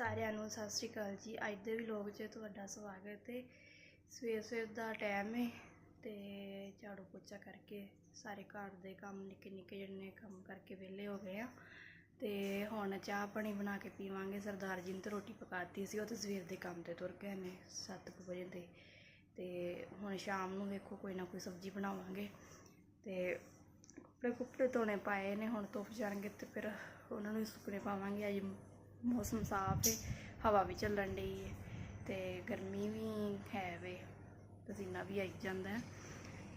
ਸਾਰਿਆਂ ਨੂੰ ਸਤਿ ਸ਼੍ਰੀ ਅਕਾਲ ਜੀ। ਅੱਜ ਦੇ ਵਲੌਗ 'ਚ ਤੁਹਾਡਾ ਸਵਾਗਤ ਹੈ ਸਵੇਰ ਸਵੇਰ ਦਾ ਟਾਈਮ ਹੈ ਤੇ ਝਾੜੂ ਪੋਚਾ ਕਰਕੇ ਸਾਰੇ ਘਰ ਦੇ ਕੰਮ, ਨਿੱਕੇ ਨਿੱਕੇ ਜਿਹੇ ਕੰਮ ਕਰਕੇ ਵਿਹਲੇ ਹੋ ਗਏ ਆ। ਤੇ ਹੁਣ ਚਾਹ ਪਾਣੀ ਬਣਾ ਕੇ ਪੀਵਾਂਗੇ। ਸਰਦਾਰ ਜੀ ਨੇ ਤੇ ਰੋਟੀ ਪਕਾਤੀ ਸੀ, ਉਹ ਤੇ ਸਵੇਰ ਦੇ ਕੰਮ ਤੇ ਤੁਰ ਗਏ ਨੇ 7 ਵਜੇ ਦੇ। ਤੇ ਹੁਣ ਸ਼ਾਮ ਨੂੰ ਵੇਖੋ ਕੋਈ ਨਾ ਕੋਈ ਸਬਜ਼ੀ ਬਣਾਵਾਂਗੇ। ਤੇ ਕੱਪੜੇ ਕੁੱਪੜੇ ਧੋਣੇ ਪਾਏ ਨੇ, ਹੁਣ ਧੁੱਪ ਜਾਣਗੇ ਤੇ ਫਿਰ ਉਹਨਾਂ ਨੂੰ ਵੀ ਸੁੱਕਣੇ ਪਾਵਾਂਗੇ। ਅੱਜ ਮੌਸਮ ਸਾਫ਼ ਹੈ ਹਵਾ ਵੀ ਚੱਲਣ ਡਈ ਹੈ ਤੇ ਗਰਮੀ ਵੀ ਹੈ ਵੇ, ਪਸੀਨਾ ਵੀ ਆਈ ਜਾਂਦਾ ਹੈ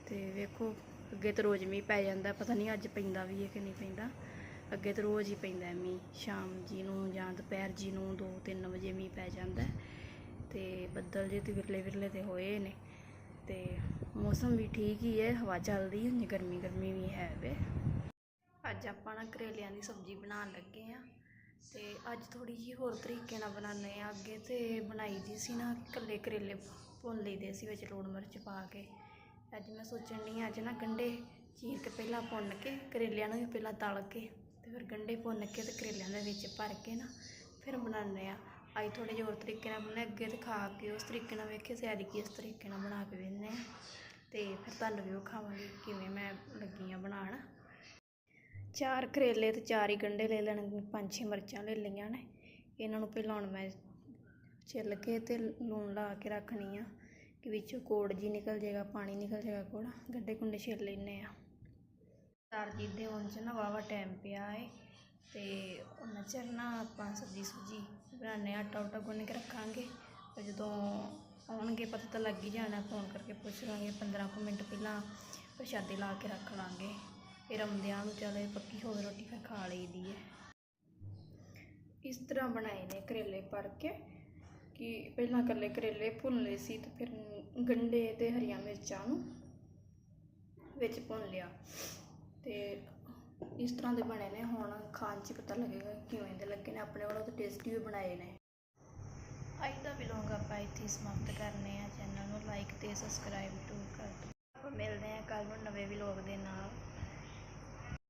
ਤੇ ਵੇਖੋ, ਅੱਗੇ ਤਾਂ ਰੋਜ਼ ਮੀਂਹ ਪੈ ਜਾਂਦਾ, ਪਤਾ ਨਹੀਂ ਅੱਜ ਪੈਂਦਾ ਵੀ ਹੈ ਕਿ ਨਹੀਂ ਪੈਂਦਾ, ਅੱਗੇ ਤਾਂ ਰੋਜ਼ ਹੀ ਪੈਂਦਾ ਮੀਂਹ, ਸ਼ਾਮ ਜੀ ਨੂੰ ਜਾਂ ਦੁਪਹਿਰ ਜੀ ਨੂੰ 2-3 ਵਜੇ ਮੀਂਹ ਪੈ ਜਾਂਦਾ ਹੈ ਤੇ ਬੱਦਲ ਜੇ ਤੇ ਵਿਰਲੇ ਵਿਰਲੇ ਤੇ ਹੋਏ ਨੇ ਤੇ ਮੌਸਮ ਵੀ ਠੀਕ ਹੀ ਹੈ, ਹਵਾ ਚੱਲਦੀ ਹੈ ਗਰਮੀ ਗਰਮੀ ਵੀ ਹੈ ਵੇ। ਅੱਜ ਆਪਾਂ ਨਾ ਕਰੇਲਿਆਂ ਦੀ ਸਬਜ਼ੀ ਬਣਾਉਣ ਲੱਗੇ ਆ ਤੇ ਅੱਜ ਥੋੜੀ ਜਿਹੀ ਹੋਰ ਤਰੀਕੇ ਨਾਲ ਬਣਾਉਂਦੇ ਆ ਅੱਗੇ ਤੇ ਬਣਾਈ ਦੀ ਸੀ ਨਾ ਇਕੱਲੇ ਕਰੇਲੇ ਭੁੰਨ ਲਈਦੇ ਸੀ ਵਿੱਚ ਲੂਣ ਮਿਰਚ ਪਾ ਕੇ। ਅੱਜ ਮੈਂ ਸੋਚਣ ਡਈ ਅੱਜ ਨਾ ਗੰਢੇ ਚੀਰ ਕੇ ਪਹਿਲਾਂ ਭੁੰਨ ਕੇ ਕਰੇਲਿਆਂ ਨੂੰ ਵੀ ਪਹਿਲਾਂ ਤਲ ਕੇ ਤੇ ਫਿਰ ਗੰਢੇ ਭੁੰਨ ਕੇ ਤੇ ਕਰੇਲਿਆਂ ਦੇ ਵਿੱਚ ਭਰ ਕੇ ਨਾ ਫਿਰ ਬਣਾਉਂਦੇ ਆ ਅੱਜ ਥੋੜੇ ਜਿਹੇ ਹੋਰ ਤਰੀਕੇ ਨਾਲ ਬਣਾਏ ਅੱਗੇ ਤੇ ਖਾ ਕੇ ਉਸ ਤਰੀਕੇ ਨਾਲ ਵੇਖੇ ਸੀ ਅੱਜ ਇਸ ਤਰੀਕੇ ਨਾਲ ਬਣਾ ਕੇ ਵੇਖਦੇ ਆ ਤੇ ਫਿਰ ਤੁਹਾਨੂੰ ਵੀ ਵਿਖਾਵਾਂਗੀ ਕਿਵੇਂ ਮੈਂ ਲੱਗੀ ਆ ਬਣਾਉਣ। ਚਾਰ ਕਰੇਲੇ ਤੇ ਚਾਰ ਹੀ ਗੰਢੇ ਲੈ ਲੈਣੇ, ਪੰਜ ਛੇ ਮਿਰਚਾਂ ਲੈ ਲਈਆਂ ਨੇ। ਇਹਨਾਂ ਨੂੰ ਪਹਿਲਾਂ ਹੁਣ ਮੈਂ ਛਿੱਲ ਕੇ ਤੇ ਲੂਣ ਲਾ ਕੇ ਰੱਖਣੀ ਆ ਕਿ ਵਿੱਚੋਂ ਕੋੜ ਜੀ ਨਿਕਲ ਜਾਏਗਾ, ਪਾਣੀ ਨਿਕਲ ਜਾਏਗਾ ਕੋੜਾ ਗੰਢੇ ਗੁੰਡੇ ਛਿੱਲ ਲੈਨੇ ਆ। ਜੀ ਦੇ ਹੁਣ ਚ ਨਾ ਵਾਵਾ ਟਾਈਮ ਪਿਆ ਏ ਤੇ ਉਹਨਾਂ ਚਿਰ ਨਾ ਆਪਾਂ ਸਬਜ਼ੀ ਸੁਬਜੀ ਬਣਾਉਂਦੇ ਆਟਾ ਉਟਾ ਗੁੰਨ ਕੇ ਰੱਖਾਂਗੇ। ਤੇ ਜਦੋਂ ਆਉਣਗੇ ਪਤਾ ਤਾਂ ਲੱਗ ਹੀ ਜਾਣਾ, ਫੋਨ ਕਰਕੇ ਪੁੱਛ ਲਾਂਗੇ 15 ਕੁ ਮਿੰਟ ਪਹਿਲਾਂ ਪ੍ਰਸ਼ਾਦੇ ਲਾ ਕੇ ਰੱਖ ਲਾਂਗੇ। ਫਿਰ ਆਉਂਦਿਆਂ ਨੂੰ ਚਲੇ ਪੱਕੀ ਹੋਵੇ, ਰੋਟੀ ਫਿਰ ਖਾ ਲਈਦੀ ਹੈ ਇਸ ਤਰ੍ਹਾਂ ਬਣਾਏ ਨੇ ਕਰੇਲੇ ਭਰ ਕੇ ਕਿ ਪਹਿਲਾਂ ਇਕੱਲੇ ਕਰੇਲੇ ਭੁੰਨ ਲਏ ਸੀ ਤੇ ਫਿਰ ਗੰਢੇ ਤੇ ਹਰੀਆਂ ਮਿਰਚਾਂ ਨੂੰ ਵਿੱਚ ਭੁੰਨ ਲਿਆ। ਤੇ ਇਸ ਤਰ੍ਹਾਂ ਦੇ ਬਣੇ ਨੇ, ਹੁਣ ਖਾਣ 'ਚ ਪਤਾ ਲੱਗੇਗਾ ਕਿਵੇਂ ਦੇ ਲੱਗੇ ਨੇ, ਆਪਣੇ ਵੱਲੋਂ ਤਾਂ ਟੇਸਟੀ ਵੀ ਬਣਾਏ ਨੇ। ਅੱਜ ਦਾ ਵਲੌਗ ਆਪਾਂ ਇੱਥੇ ਸਮਾਪਤ ਕਰਨੇ ਆ। ਚੈਨਲ ਨੂੰ ਲਾਈਕ ਤੇ ਸਬਸਕ੍ਰਾਈਬ ਟੂ ਕਰ ਦਿਓ। ਆਪਾਂ ਮਿਲਦੇ ਹਾਂ ਕੱਲ ਨੂੰ ਨਵੇਂ ਵਲੌਗ ਦੇ ਨਾਲ।